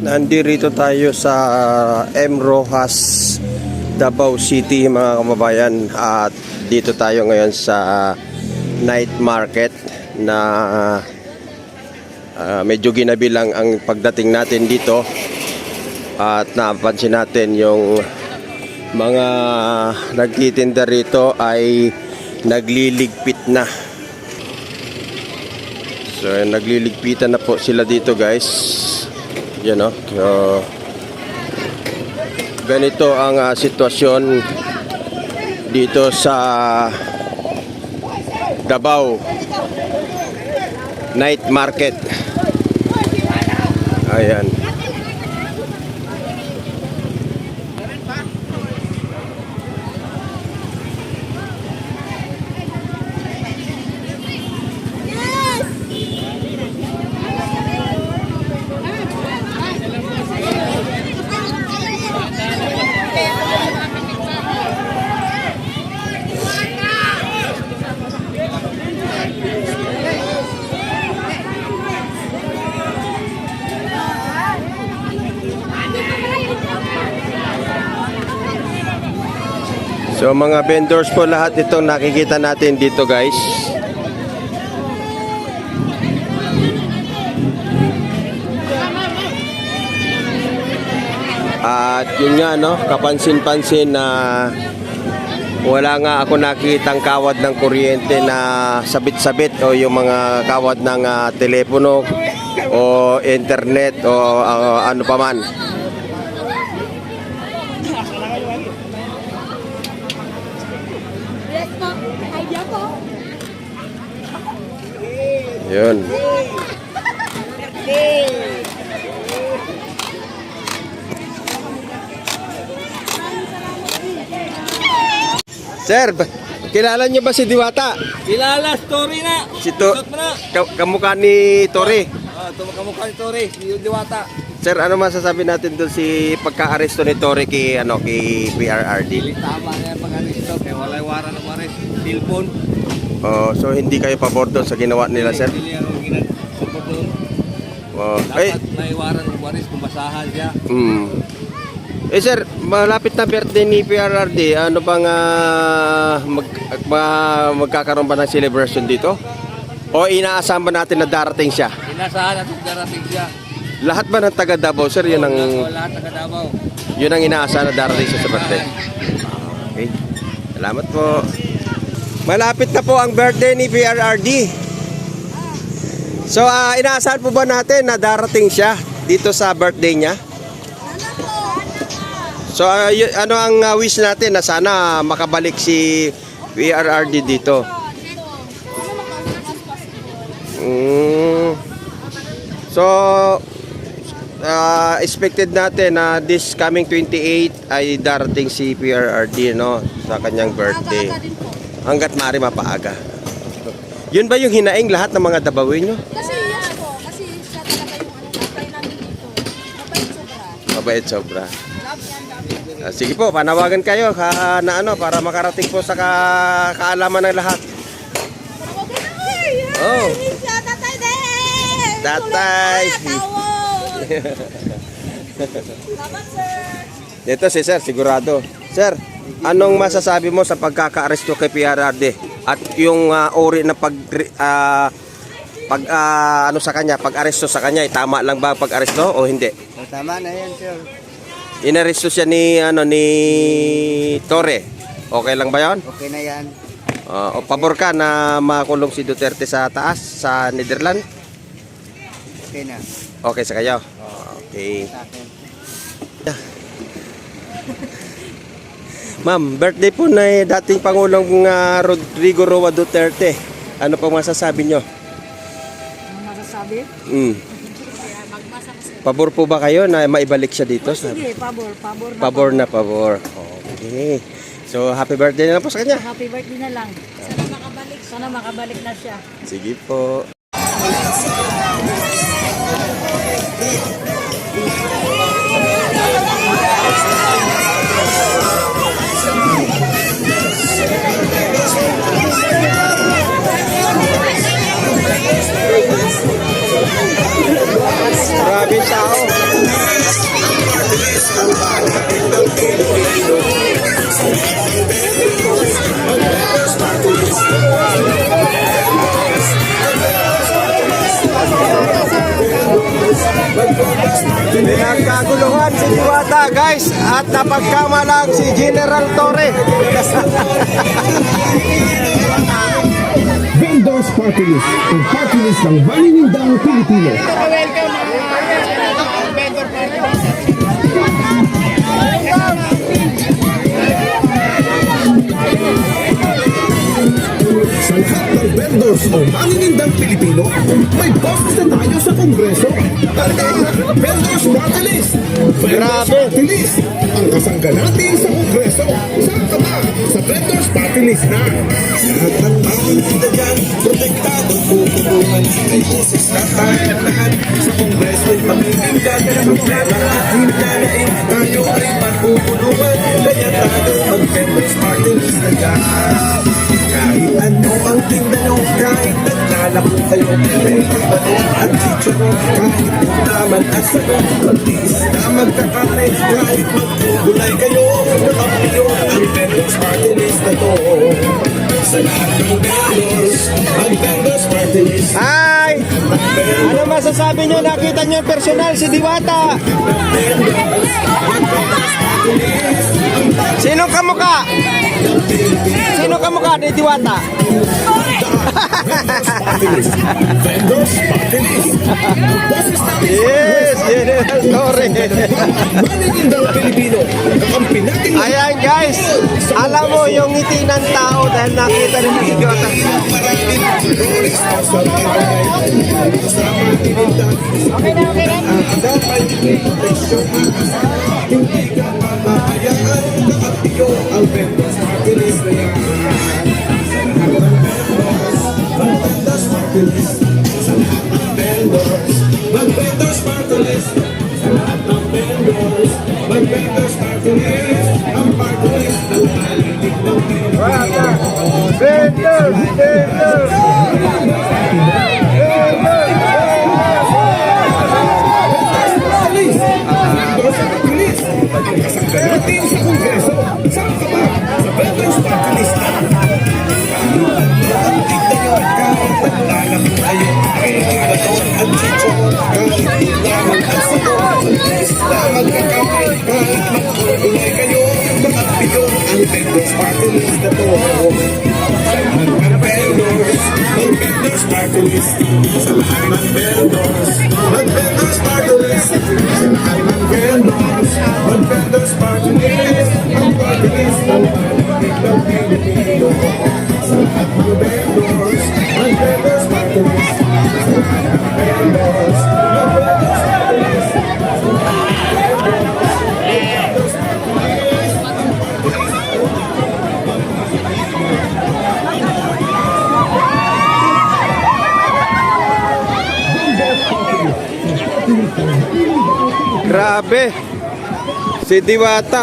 Nandito tayo sa M. Rojas, Davao City mga kababayan at dito tayo ngayon sa night market na ah, medyo ginabilang ang pagdating natin dito at napansin natin yung mga nagtitinda rito ay nagliligpit na So nagliligpitan na po sila dito guys. Yan o. So, ganito ang ah, sitwasyon dito sa Davao Night Market. Ayan. So mga vendors po lahat itong nakikita natin dito guys. At yun nga no, kapansin-pansin na wala nga ako nakitang kawad ng kuryente na sabit-sabit o yung mga kawad ng ah, telepono o internet o ah, ano pa man. Yes po. Idea po. Yun. Sir, kilala niyo ba si Diwata? Kilala, story na. Si to, na. ka- kamukha ni Tori. Ah, tumakamukha ni Story, si Diwata. Sir, ano masasabi natin doon si pagka-aresto ni Tori kay ano kay PRRD? Tama na yung pag-aristo, kaya walay waran. Cellphone. Oh, so hindi kayo pabor doon sa ginawa nila, sir? Hindi ang ginagawa doon. Oh, Dapat eh, may waran ng arrest kung basahan siya. mm. Eh sir, malapit na birthday ni PRRD. Ano bang ah, mag, ma- magkakaroon ba ng celebration dito? O inaasahan ba natin na darating siya? Inasahan natin darating siya. Lahat ba ng taga Davao, sir? Yun ang, Wala- Lahat ng Davao. yun ang inaasahan na darating siya sa birthday. Okay. Salamat po. Malapit na po ang birthday ni PRRD. So, ah, inaasahan po ba natin na darating siya dito sa birthday niya? So, y- ano ang ah, wish natin na sana makabalik si PRRD dito? Mm. So, ah, expected natin na this coming 28 ay darating si PRRD no sa kanyang birthday. Aga-aga din po. Hanggat maaari mapaaga. Yun ba yung hinaing lahat ng mga dabawin nyo? Kasi yes po. Kasi siya talaga yung ano, tatay namin dito. Mabait sobra. Mabait sobra. Love yan, love yan. Ah, sige po, panawagan kayo ka, na ano para makarating po sa ka, kaalaman ng lahat. Tawagin na ko eh. Oh. Siya, tatay din. Tatay. Tulog na, tawag. Salamat, sir. Ito si Sir, sigurado. Sir, anong masasabi mo sa pagkaka-aresto kay PRRD at yung ah, uri na pag ah, pag ah, ano sa kanya, pag-aresto sa kanya, eh, tama lang ba pag-aresto o hindi? Oh, tama na yan, sir. Inaresto siya ni ano ni Torre. Okay lang ba 'yon? Okay na yan. Ah, o pabor ka na makulong si Duterte sa taas sa Netherlands? Okay na. Okay sa kayo. Okay. Sa akin. Ma'am, birthday po na eh, dating Pangulong ah, Rodrigo Roa Duterte. Ano pong masasabi nyo? Ano masasabi? Mm. Pabor po ba kayo na maibalik siya dito? Sa Sige, pabor, pabor na. pabor na pabor. Okay. So, happy birthday na lang po sa kanya. Happy birthday na lang. Sana makabalik. Sana makabalik na siya. Sige po. Pinagkaguluhan si Diwata guys at napagkamalang si General Torre. Vendors Party List, ang party list ng maninindang Pilipino. Sa ng vendors o maninindang Pilipino, may boses na tayo sa Kongreso. Talaga, Vendors Party List. Vendors Grabe. Party List. Ang kasangga natin sa Kongreso. Saan ka ba? Sa Vendors Party List na. Lahat ng maninda dyan, protektado, tutulungan. May boses na lahat. Sa Kongreso'y pamininda. Kaya problema at hinanain. Tayo ay matutulungan. Kaya tayo mag-Vendors Party na dyan. Kahit ano ang tinda nyo, kahit naglalako kayo, may pagbato at mo, kahit naman at sa'yo, magtiis na magkakate, kahit magtugulay kayo, nakapiyo ang vendors party list na to. Hi! Ano masasabi nyo? Nakita nyo personal si Diwata. Sino kamukha? Sino kamukha ni Diwata? vendors Yes, kakampi natin Ayan guys, alam mo yung ngiti ng tao dahil nakita si Diwata. Okay na, okay na. Natin Party List na to. Ang ang vendors party list. Sa lahat ng vendors, mag vendors Grabe. Si Diwata.